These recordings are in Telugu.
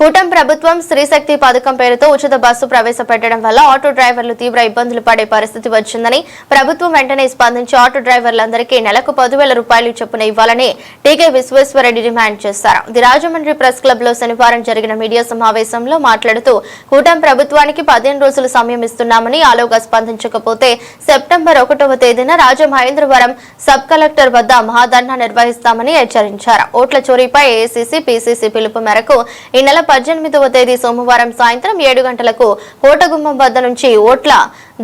కూటమి ప్రభుత్వం స్త్రీశక్తి పథకం పేరుతో ఉచిత బస్సు ప్రవేశపెట్టడం వల్ల ఆటో డ్రైవర్లు తీవ్ర ఇబ్బందులు పడే పరిస్థితి వచ్చిందని ప్రభుత్వం వెంటనే స్పందించి ఆటో డ్రైవర్లందరికీ నెలకు పదివేల రూపాయలు చొప్పున ఇవ్వాలని టీకే విశ్వేశ్వరరెడ్డి డిమాండ్ చేశారు. ది రాజమండ్రి ప్రెస్ క్లబ్లో శనివారం జరిగిన మీడియా సమావేశంలో మాట్లాడుతూ కూటమి ప్రభుత్వానికి పదిహేను రోజులు సమయం ఇస్తున్నామని ఆలోగా స్పందించకపోతే సెప్టెంబర్ ఒకటవ తేదీన రాజమహేంద్రవరం సబ్ కలెక్టర్ వద్ద మహాధర్నా నిర్వహిస్తామని హెచ్చరించారు. ఓట్ల చోరీపై ఏఐసీసీ పీసీసీ పిలుపు మేరకు ఈ నెల పద్దెనిమిదవ తేదీ సోమవారం సాయంత్రం ఏడు గంటలకు కోటగుమ్మం వద్ద నుంచి ఓట్ల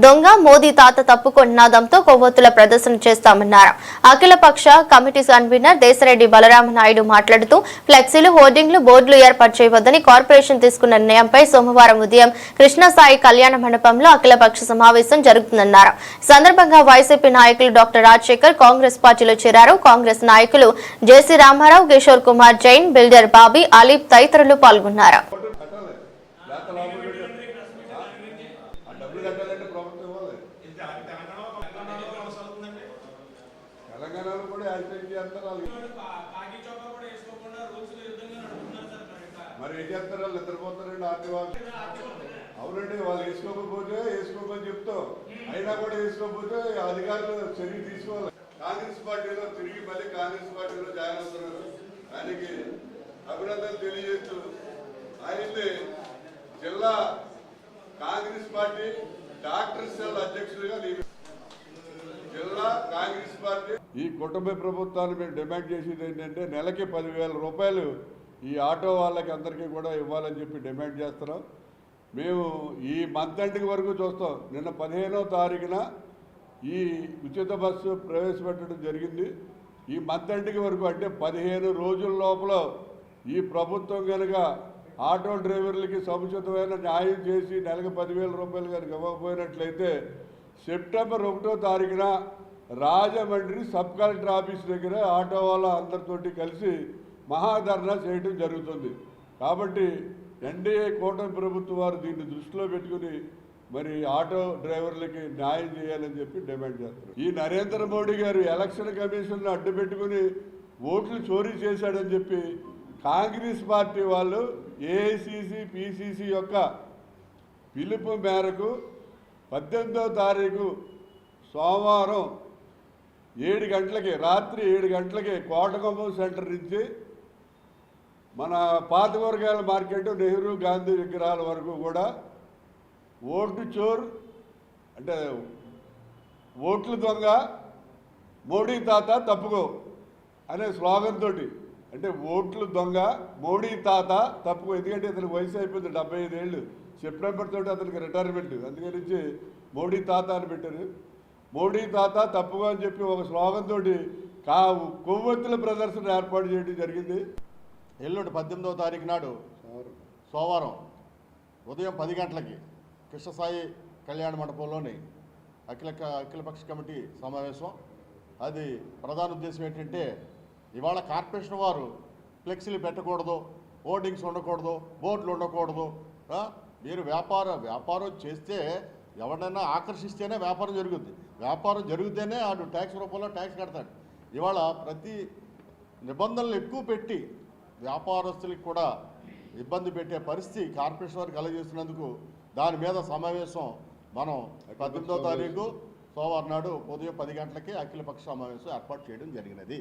దొంగ మోదీ తాత తప్పుకు నినాదంతో కొవ్వొత్తుల ప్రదర్శన చేస్తామన్నారు. అఖిలపక్ష కమిటీ కన్వీనర్ దేశరెడ్డి బలరామ నాయుడు మాట్లాడుతూ ఫ్లెక్సీలు హోర్డింగ్లు బోర్డులు ఏర్పాటు చేయవద్దని కార్పొరేషన్ తీసుకున్న నిర్ణయంపై సోమవారం ఉదయం కృష్ణసాయి కళ్యాణ మండపంలో అఖిలపక్ష సమావేశం జరుగుతుందన్నారు. సందర్భంగా వైసీపీ నాయకులు డాక్టర్ రాజశేఖర్ కాంగ్రెస్ పార్టీలో చేరారు. కాంగ్రెస్ నాయకులు J C Ramarao Kishore Kumar Jain builder Bobby అలీప్ తదితరులు పాల్గొన్నారు. కట్టాలి డబ్బులు కట్టాలంటే ప్రభుత్వం తెలంగాణలో కూడా యాక్సిడెంట్ చేస్తారు వాళ్ళు మరి ఏం చేస్తారు వాళ్ళు నిద్రపోతారండి ఆర్టీ వాళ్ళు అవునండి వాళ్ళు వేసుకోకపోతే వేసుకోమని చెప్తాం అయినా కూడా వేసుకోకపోతే అధికారులు చర్య తీసుకోవాలి కాంగ్రెస్ పార్టీలో తిరిగి మళ్ళీ కాంగ్రెస్ పార్టీలో జాయిన్ అవుతున్నారు. ఆయనకి అభినందనలు తెలియజేస్తూ ఆయన్ని జిల్లా కాంగ్రెస్ పార్టీ డాక్టర్ సెల్ అధ్యక్షుడిగా జిల్లా కాంగ్రెస్ పార్టీ ఈ కుటుంబ ప్రభుత్వాన్ని మేము డిమాండ్ చేసేది ఏంటంటే నెలకి పదివేల రూపాయలు ఈ ఆటో వాళ్ళకి అందరికీ కూడా ఇవ్వాలని చెప్పి డిమాండ్ చేస్తున్నాం. మేము ఈ మంత్ ఎండ్కి వరకు చూస్తాం. నిన్న పదిహేనో తారీఖున ఈ ఉచిత బస్సు ప్రవేశపెట్టడం జరిగింది. ఈ మంత్ ఎండ్కి వరకు అంటే పదిహేను రోజుల లోపల ఈ ప్రభుత్వం కనుక ఆటో డ్రైవర్లకి సముచితమైన న్యాయం చేసి నెలకు పదివేల రూపాయలు కనుక ఇవ్వకపోయినట్లయితే సెప్టెంబర్ ఒకటో తారీఖున రాజమండ్రి సబ్ కలెక్టర్ ఆఫీస్ దగ్గర ఆటో వాళ్ళ అందరితోటి కలిసి మహాధర్నా చేయడం జరుగుతుంది. కాబట్టి ఎన్డీఏ కూటమి ప్రభుత్వం వారు దీన్ని దృష్టిలో పెట్టుకుని మరి ఆటో డ్రైవర్లకి న్యాయం చేయాలని చెప్పి డిమాండ్ చేస్తారు ఈ నరేంద్ర మోడీ గారు ఎలక్షన్ కమిషన్ను అడ్డు పెట్టుకుని ఓట్లు చోరీ చేశాడని చెప్పి కాంగ్రెస్ పార్టీ వాళ్ళు ఏఐసిసి పిసిసి యొక్క పిలుపు మేరకు పద్దెనిమిదో తారీఖు సోమవారం ఏడు గంటలకి రాత్రి ఏడు గంటలకి కోటకొమ్మం సెంటర్ నుంచి మన పాత కూరగాయల మార్కెట్ నెహ్రూ గాంధీ విగ్రహాల వరకు కూడా ఓటు చోర్ అంటే ఓట్లు దొంగ మోడీ తాత తప్పుకో అనే స్లోగన్ తోటి అంటే ఓట్లు దొంగ మోడీ తాత తప్పు. ఎందుకంటే అతనికి వయసు అయిపోయింది డెబ్బై ఐదేళ్ళు సెప్టెంబర్ తోటి అతనికి రిటైర్మెంట్ అందుకని నుంచి మోడీ తాత అని పెట్టారు. మోడీ తాత తప్పుగా అని చెప్పి ఒక స్లోగన్ కా కొవ్వొత్తుల ప్రదర్శన ఏర్పాటు చేయడం జరిగింది. ఎల్లుండి పద్దెనిమిదవ తారీఖు నాడు సోమవారం ఉదయం పది గంటలకి కృష్ణసాయి కళ్యాణ మండపంలోని అఖిల అఖిలపక్ష కమిటీ సమావేశం. అది ప్రధాన ఉద్దేశం ఏంటంటే ఇవాళ కార్పొరేషన్ వారు ఫ్లెక్సీలు పెట్టకూడదు హోర్డింగ్స్ ఉండకూడదు బోర్డులు ఉండకూడదు. మీరు వ్యాపార వ్యాపారం చేస్తే ఎవరినైనా ఆకర్షిస్తేనే వ్యాపారం జరుగుద్ది. వ్యాపారం జరిగితేనే ఆడు ట్యాక్స్ రూపంలో ట్యాక్స్ కడతాడు ఇవాళ ప్రతి నిబంధనలు ఎక్కువ పెట్టి వ్యాపారస్తులకు కూడా ఇబ్బంది పెట్టే పరిస్థితి కార్పొరేషన్ వారికి కలగజేస్తున్నందుకు దాని మీద సమావేశం మనం పద్దెనిమిదో తారీఖు సోమవారం నాడు ఉదయం పది గంటలకి అఖిలపక్ష సమావేశం ఏర్పాటు చేయడం జరిగినది.